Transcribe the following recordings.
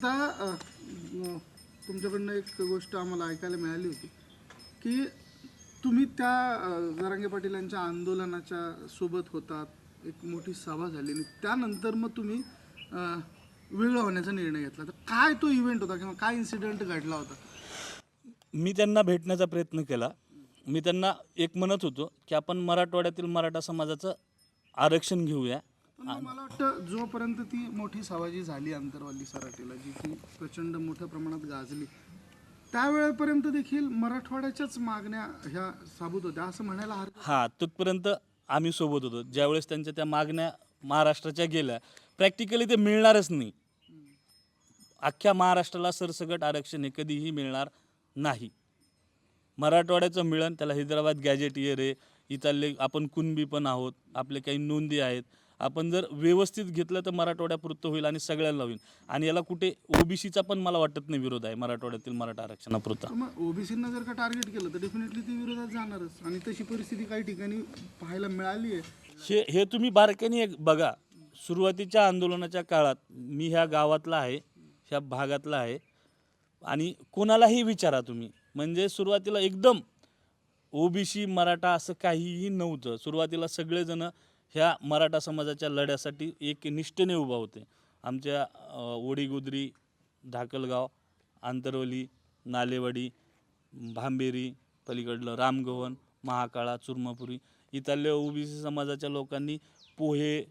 आता तुमच्याकडनं एक गोष्ट आम्हाला ऐकायला मिळाली होती की तुम्ही त्या जरांगे पाटील यांच्या आंदोलनाच्या सोबत होतात एक मोठी सभा झाली आणि त्यानंतर मग तुम्ही वेळ होण्याचा निर्णय घेतला. तर काय तो इव्हेंट होता किंवा काय इन्सिडेंट घडला होता? मी त्यांना भेटण्याचा प्रयत्न केला. मी त्यांना एक म्हणत होतो की आपण मराठवाड्यातील मराठा समाजाचं आरक्षण घेऊया. पण मग मला वाटतं जोपर्यंत ती मोठी सभा जी झाली आंतरवाली सराटीला जी की प्रचंड मोठ्या प्रमाणात गाजली त्यावेळेपर्यंत देखील मराठवाड्याच्याच मागण्या ह्या साबूत होत्या. असं म्हणायला हरकत हां तिथपर्यंत आम्ही सोबत होतो. ज्यावेळेस त्यांच्या त्या मागण्या महाराष्ट्राच्या गेल्या प्रॅक्टिकली ते मिळणारच नाही. अख्ख्या महाराष्ट्राला सरसकट आरक्षण हे कधीही मिळणार नाही. मराठवाड्याचं मिळण त्याला हैदराबाद गॅजेट इयर आहे इथले आपण कुणबी पण आहोत आपले काही नोंदी आहेत आपण जर व्यवस्थित घेतलं तर मराठवाड्यापुरतं होईल आणि सगळ्यांना होईल. आणि याला कुठे ओबीसीचा पण मला वाटत नाही विरोध आहे मराठवाड्यातील मराठा आरक्षणापुरता. मग ओबीसींना जर का टार्गेट केलं तर डेफिनेटली ती विरोधात जाणारच. आणि तशी परिस्थिती काही ठिकाणी पाहायला मिळाली आहे. हे हे तुम्ही बारकाईने एक बघा. सुरुवातीच्या आंदोलनाच्या काळात मी ह्या गावातला आहे ह्या भागातला आहे. आणि कोणालाही विचारा तुम्ही. म्हणजे सुरुवातीला एकदम ओबीसी मराठा असं काहीही नव्हतं. सुरुवातीला सगळेजण ह्या मराठा समाजाच्या लढ्यासाठी एक निष्ठेने उभा होते. आमच्या अ, वडीगुद्री धाकलगाव आंतरवली नालेवाडी भांबेरी पलीकडलं रामगव्हाण महाकाळा चुरमापुरी इथल्या ओबीसी समाजाच्या लोकांनी पोहे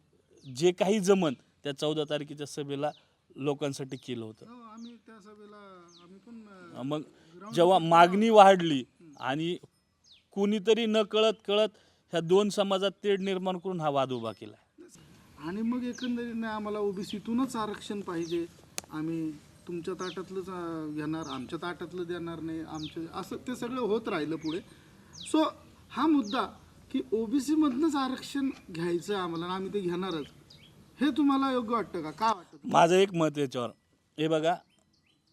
जे काही जमन त्या चौदा तारखेच्या सभेला लोकांसाठी केलं होतं. हो, मग जेव्हा मागणी वाढली आणि कोणीतरी न कळत कळत ह्या दोन समाजात तेढ निर्माण करून हा वाद उभा केला आणि मग एकंदरीत नाही आम्हाला ओबीसीतूनच आरक्षण पाहिजे. आम्ही तुमच्या ताटातलंच अं, घेणार आमच्या ताटातलं देणार नाही आमच्या असं ते सगळं होत राहिलं पुढे. सो हा मुद्दा की ओबीसी मधनंच आरक्षण घ्यायचं आहे आम्हाला आणि आम्ही ते घेणारच हे तुम्हाला योग्य वाटतं का? काय वाटतं? माझं एक मत याच्यावर. हे बघा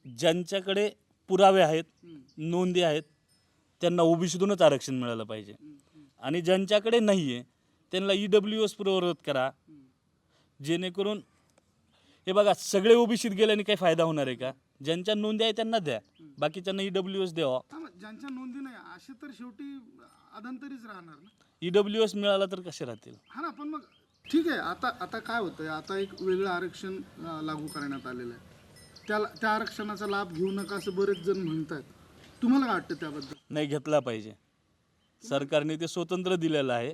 ज्यांच्याकडे पुरावे आहेत नोंदी आहेत त्यांना ओबीसीतूनच आरक्षण मिळालं पाहिजे. आणि ज्यांच्याकडे नाही आहे त्यांना ई डब्ल्यू एस पूर्ववत करा. जेणेकरून हे बघा सगळे ओबीसीत गेल्याने काही फायदा होणार आहे का? ज्यांच्या नोंदी आहे त्यांना द्या. बाकीच्यांना ई डब्ल्यू एस द्यावा. ज्यांच्या नोंदी नाही असे तर शेवटी अदंतरीच राहणार ना? ई डब्ल्यू एस मिळाला तर कसे राहतील? हा ना पण मग ठीक आहे आता आता काय होतंय? आता एक वेगळं आरक्षण अं, लागू करण्यात आलेलं आहे. त्याला त्या आरक्षणाचा लाभ घेऊ नका असं बरेच जण म्हणतात तुम्हाला काय वाटतं त्याबद्दल? नाही घेतला पाहिजे. सरकारने ते स्वतंत्र दिलेलं आहे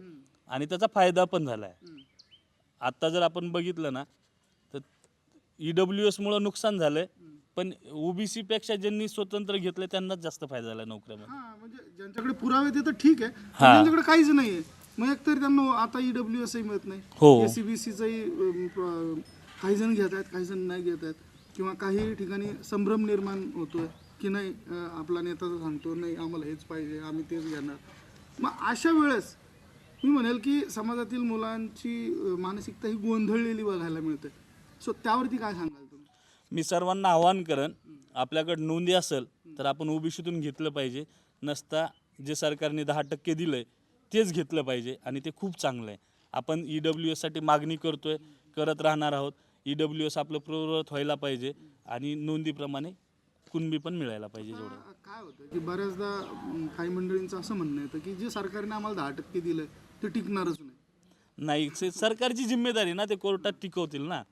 आणि त्याचा फायदा पण झाला आहे आत्ता जर आपण बघितलं ना तर ई डब्ल्यू एसमुळं नुकसान झालं आहे पण ओबीसी पेक्षा ज्यांनी स्वतंत्र घेतलं त्यांनाच जास्त फायदा झाला नोकऱ्यामध्ये. हा म्हणजे ज्यांच्याकडे पुरावे ते तर ठीक आहे पण हा. ज्यांच्याकडे काहीच नाहीये. मग एकतर त्यांना आता E ईडब्ल्यू एसही मिळत नाही. हो. एसीबीसीचंही काही जण घेत आहेत काही जण नाही घेत आहेत. किंवा काही ठिकाणी संभ्रम निर्माण होतोय की नाही अं, आपला नेता तर सांगतो नाही आम्हाला हेच पाहिजे आम्ही तेच घेणार. मग अशा वेळेस मी म्हणेल की समाजातील मुलांची मानसिकता ही गोंधळलेली बघायला मिळते. सो त्यावरती काय सांगाल तुम्ही? मी सर्वांना आवाहन करेन आपल्याकडे नोंदी असेल तर आपण ओबीसीतून घेतलं पाहिजे. नसता जे सरकारने दहा टक्के दिलं आहे तेच घेतलं पाहिजे आणि ते खूप चांगलं आहे आपण ई डब्ल्यू एससाठी मागणी करतो आहे करत राहणार आहोत. ई डब्ल्यू एस आपलं पूर्वत व्हायला पाहिजे आणि नोंदीप्रमाणे कुणबी पण मिळायला पाहिजे जेवढं. आता काय होतं की बऱ्याचदा अं, काही मंडळींचं असं म्हणणं येतं की जे सरकारने आम्हाला दहा टक्के दिलं ते टिकणारच नाही. नाही से- सरकारची जिम्मेदारी ना ते कोर्टात टिकवतील ना.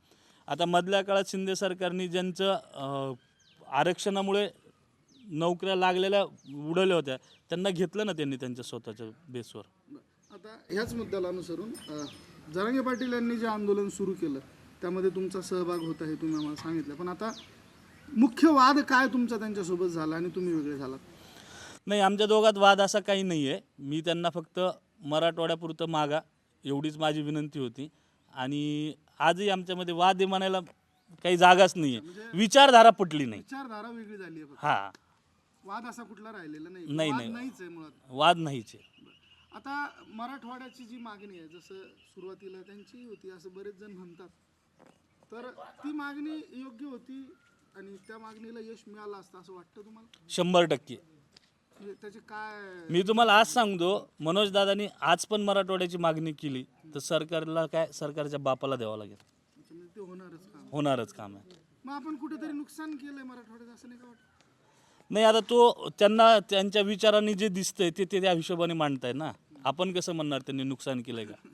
आता मधल्या काळात शिंदे सरकारने ज्यांचं अं, आरक्षणामुळे नोकऱ्या लागलेल्या उडवल्या होत्या त्यांना घेतलं ना त्यांनी त्यांच्या स्वतःच्या बेसवर. बरं. आता ह्याच मुद्द्याला अनुसरून अं, जरांगे पाटील यांनी जे आंदोलन सुरू केलं त्यामध्ये तुमचा सहभाग होता हे तुम्ही आम्हाला सांगितलं. पण आता मुख्य वाद काय तुमचा त्यांच्यासोबत झाला आणि तुम्ही वेगळे झालात? नाही आमच्या दोघात वाद असा काही नाही आहे मी त्यांना फक्त मराठवाड्यापुरतं मागा एवढीच माझी विनंती होती. आणि आजही आमच्यामध्ये वाद आहे म्हणायला काही जागाच नाही आहे विचारधारा पटली नाही. विचारधारा वेगळी झाली आहे. हां. वाद असा कुठला राहिलेला नाही. नाही, वाद नाही. नाहीच आहे मुळात. वाद नाहीच आहे. आता मराठवाड्याची जी मागणी आहे जसं सुरुवातीला त्यांची होती असं बरेच जण म्हणतात. तर ती मागणी योग्य होती आणि त्या मागणीला यश मिळालं असतं असं वाटतं तुम्हाला? शंभर टक्के. म्हणजे त्याचे काय मी तुम्हाला आज सांगतो मनोज दादानी आज पण मराठवाड्याची मागणी केली तर सरकारला काय सरकारच्या बापाला द्यावं लागेल. म्हणजे ते होणारच काम होणारच काम आहे. मग आपण कुठेतरी नुकसान केलंय मराठवाड्यात असं नाही का वाटत? नाही आता तो त्यांना त्यांच्या विचारांनी जे दिसतंय ते ते त्या हिशोबाने मांडताय ना. आपण कसं म्हणणार त्यांनी नुकसान केलंय का?